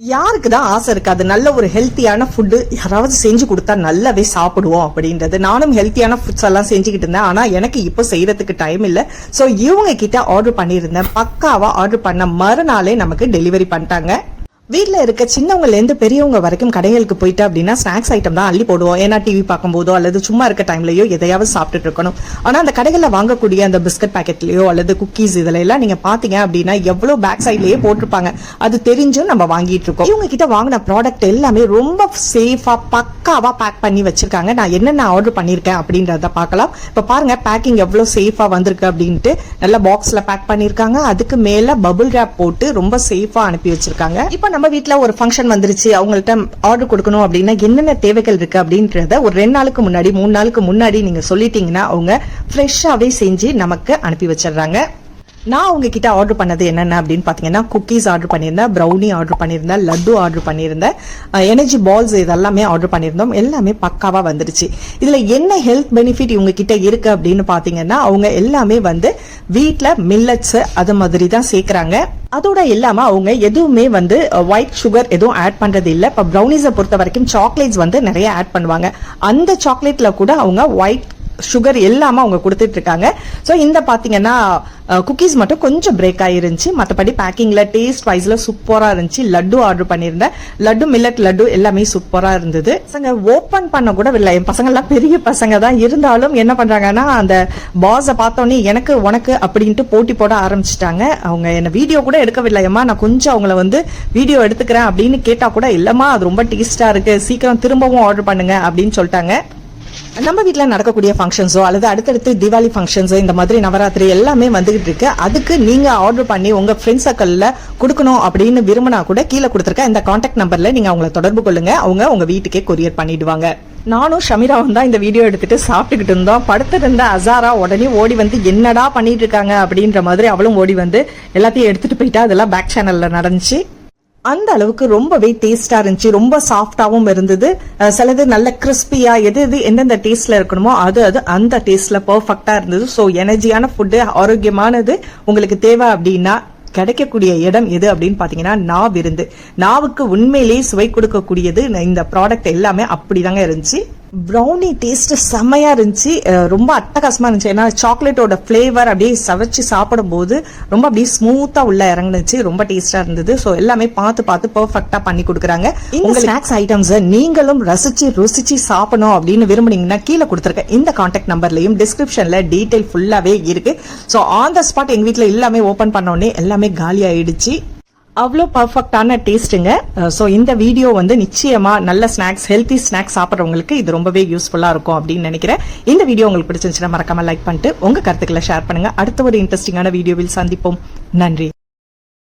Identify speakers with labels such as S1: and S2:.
S1: யாருக்கு தான் ஆசை இருக்காது? நல்ல ஒரு ஹெல்த்தியான ஃபுட்டு யாராவது செஞ்சு கொடுத்தா நல்லாவே சாப்பிடுவோம் அப்படின்றது. நானும் ஹெல்த்தியான ஃபுட்ஸ் எல்லாம் செஞ்சுக்கிட்டு இருந்தேன். ஆனா எனக்கு இப்போ செய்யறதுக்கு டைம் இல்லை. ஸோ இவங்க கிட்ட ஆர்டர் பண்ணியிருந்தேன். பக்காவா ஆர்டர் பண்ண மறுநாளே நமக்கு டெலிவரி பண்ணிட்டாங்க. வீட்டில் இருக்க சின்னவங்கலேருந்து பெரியவங்க வரைக்கும் கடைகளுக்கு போயிட்டு அப்படின்னா ஸ்நாக்ஸ் ஐட்டம் தான் அள்ளி போடுவோம். ஏன்னா டிவி பார்க்கும்போதோ அல்லது சும்மா இருக்க டைம்லையோ எதையாவது சாப்பிட்டுட்டு இருக்கணும். ஆனால் அந்த கடைகளில் வாங்கக்கூடிய அந்த பிஸ்கட் பேக்கெட்லையோ அல்லது குக்கீஸ் இதில் எல்லாம் நீங்கள் பார்த்தீங்க அப்படின்னா எவ்வளோ பேக் சைட்லேயே போட்டிருப்பாங்க. அது தெரிஞ்சும் நம்ம வாங்கிட்டு இருக்கோம். இவங்க கிட்ட வாங்கின ப்ராடக்ட் எல்லாமே ரொம்ப சேஃபாக பக்காவாக பேக் பண்ணி வச்சிருக்காங்க. நான் என்னென்ன ஆர்டர் பண்ணியிருக்கேன் அப்படின்றத பார்க்கலாம். இப்போ பாருங்க பேக்கிங் எவ்வளோ சேஃபாக வந்திருக்கு அப்படின்ட்டு நல்ல பாக்ஸில் பேக் பண்ணியிருக்காங்க அதுக்கு மேலே பபுள் ரேப் போட்டு ரொம்ப சேஃபாக அனுப்பி வச்சிருக்காங்க. இப்போ நம்ம நம்ம வீட்டில் ஒரு ஃபங்க்ஷன் வந்துருச்சு அவங்கள்ட்ட ஆர்டர் கொடுக்கணும் அப்படின்னா என்னென்ன தேவைகள் இருக்கு அப்படின்றத ஒரு ரெண்டு நாளுக்கு முன்னாடி மூணு நாளுக்கு முன்னாடி நீங்க சொல்லிட்டீங்கன்னா அவங்க ஃப்ரெஷ்ஷாவே செஞ்சு நமக்கு அனுப்பி வச்சிடுறாங்க. நான் உங்ககிட்ட ஆர்டர் பண்ணது என்னென்ன அப்படின்னு பார்த்தீங்கன்னா குக்கீஸ் ஆர்டர் பண்ணியிருந்தேன் ப்ரௌனி ஆர்டர் பண்ணியிருந்தேன் லட்டு ஆர்டர் பண்ணியிருந்தேன் எனர்ஜி பால்ஸ் இதெல்லாமே ஆர்டர் பண்ணியிருந்தோம். எல்லாமே பக்காவாக வந்துருச்சு. இதில் என்ன ஹெல்த் பெனிஃபிட் இவங்க கிட்ட இருக்கு அப்படின்னு பார்த்தீங்கன்னா அவங்க எல்லாமே வந்து வீட்டில் மில்லட்ஸ் அது மாதிரி தான் சேர்க்குறாங்க. அதோட இல்லாமல் அவங்க எதுவுமே வந்து ஒயிட் சுகர் எதுவும் ஆட் பண்ணுறது இல்லை. இப்போ ப்ரௌனிஸை பொறுத்த வரைக்கும் சாக்லேட்ஸ் வந்து நிறைய ஆட் பண்ணுவாங்க. அந்த சாக்லேட்டில் கூட அவங்க ஒயிட் சுகர் எல்லாமே அவங்க கொடுத்துட்டு இருக்காங்க ஸோ இந்த பார்த்தீங்கன்னா குக்கீஸ் மட்டும் கொஞ்சம் பிரேக் ஆயிருந்துச்சு. மற்றபடி பேக்கிங்ல டேஸ்ட் வைஸ்ல சூப்பராக இருந்துச்சு. லட்டு ஆர்டர் பண்ணியிருந்தேன். லட்டு மில்லட் லட்டு எல்லாமே சூப்பராக இருந்தது. பசங்க ஓப்பன் பண்ண கூட இல்லை என் பசங்கள்லாம் பெரிய பசங்க தான். இருந்தாலும் என்ன பண்ணுறாங்கன்னா அந்த பாஸை பார்த்தோன்னே எனக்கு உனக்கு அப்படின்ட்டு போட்டி போட ஆரம்பிச்சிட்டாங்க. அவங்க என்ன வீடியோ கூட எடுக்கவில்லை ஏம்மா நான் கொஞ்சம் அவங்கள வந்து வீடியோ எடுத்துக்கிறேன் அப்படின்னு கேட்டால் கூட இல்லைம்மா அது ரொம்ப டேஸ்ட்டாக இருக்குது சீக்கிரம் திரும்பவும் ஆர்டர் பண்ணுங்க அப்படின்னு சொல்லிட்டாங்க. நம்ம வீட்டில் நடக்கக்கூடிய ஃபங்க்ஷன்ஸோ அல்லது அடுத்தடுத்து தீபாவளி ஃபங்க்ஷன்ஸோ இந்த மாதிரி நவராத்திரி எல்லாமே வந்துகிட்டு இருக்கு. அதுக்கு நீங்கள் ஆர்டர் பண்ணி உங்கள் ஃப்ரெண்ட்ஸ் சர்க்கிளில் கொடுக்கணும் அப்படின்னு விரும்பினா கூட கீழே கொடுத்துருக்க இந்த காண்டாக்ட் நம்பரில் நீங்கள் அவங்கள தொடர்பு கொள்ளுங்க. அவங்க உங்கள் வீட்டுக்கே கொரியர் பண்ணிடுவாங்க. நானும் ஷமிராவும் தான் இந்த வீடியோ எடுத்துட்டு சாப்பிட்டுக்கிட்டு இருந்தோம். படுத்திருந்த அசாரா உடனே ஓடி வந்து என்னடா பண்ணிட்டு இருக்காங்க? அப்படின்ற மாதிரி அவளும் ஓடி வந்து எல்லாத்தையும் எடுத்துட்டு போயிட்டா. அதெல்லாம் பேக் சேனல்ல நடந்துச்சு. அந்த அளவுக்கு ரொம்பவே டேஸ்டா இருந்துச்சு. ரொம்ப சாஃப்டாவும் இருந்தது. சிலது நல்ல கிறிஸ்பியா எது எது எந்தெந்த டேஸ்ட்ல இருக்கணுமோ அது அது அந்த டேஸ்ட்ல பர்ஃபெக்டா இருந்தது. ஸோ எனர்ஜியான ஃபுட்டு ஆரோக்கியமானது உங்களுக்கு தேவை அப்படின்னா கிடைக்கக்கூடிய இடம் எது அப்படின்னு பாத்தீங்கன்னா நாவ் இருந்து நாவுக்கு உண்மையிலேயே சுவை கொடுக்கக்கூடியது இந்த ப்ராடக்ட் எல்லாமே அப்படிதாங்க இருந்துச்சு. ப்ரௌனி டேஸ்ட் செம்மையா இருந்துச்சு. ரொம்ப அட்டகாசமா இருந்துச்சு. ஏன்னா சாக்லேட்டோட ஃபிளேவர் அப்படியே சவைச்சு சாப்பிடும்போது ரொம்ப அப்படியே ஸ்மூத்தா உள்ள இறங்குனுச்சு. ரொம்ப டேஸ்டா இருந்தது. ஸோ எல்லாமே பார்த்து பார்த்து பெர்ஃபெக்டா பண்ணி கொடுக்குறாங்க. உங்க ஸ்நாக்ஸ் ஐட்டம்ஸ் நீங்களும் ரசிச்சு ருசிச்சு சாப்பிடணும் அப்படின்னு விரும்புனீங்கன்னா கீழே கொடுத்துருக்க இந்த கான்டாக்ட் நம்பர்லயும் டிஸ்கிரிப்ஷன்ல டீடைல் ஃபுல்லாவே இருக்கு. ஸோ ஆன் த ஸ்பாட் எங்க வீட்ல எல்லாமே ஓபன் பண்ண உடனே எல்லாமே காலி ஆயிடுச்சு. அவ்வளோ பர்ஃபெக்டான டேஸ்ட்டுங்க ஸோ இந்த வீடியோ வந்து நிச்சயமா நல்ல ஸ்நாக்ஸ் ஹெல்த்தி ஸ்நாக்ஸ் சாப்பிட்றவங்களுக்கு இது ரொம்பவே யூஸ்ஃபுல்லாக இருக்கும் அப்படின்னு நினைக்கிறேன். இந்த வீடியோ உங்களுக்கு பிடிச்சிருந்துச்சுன்னா மறக்காம லைக் பண்ணிட்டு உங்க கருத்துக்களை ஷேர் பண்ணுங்க. அடுத்த ஒரு இன்ட்ரெஸ்டிங்கான வீடியோவில் சந்திப்போம். நன்றி.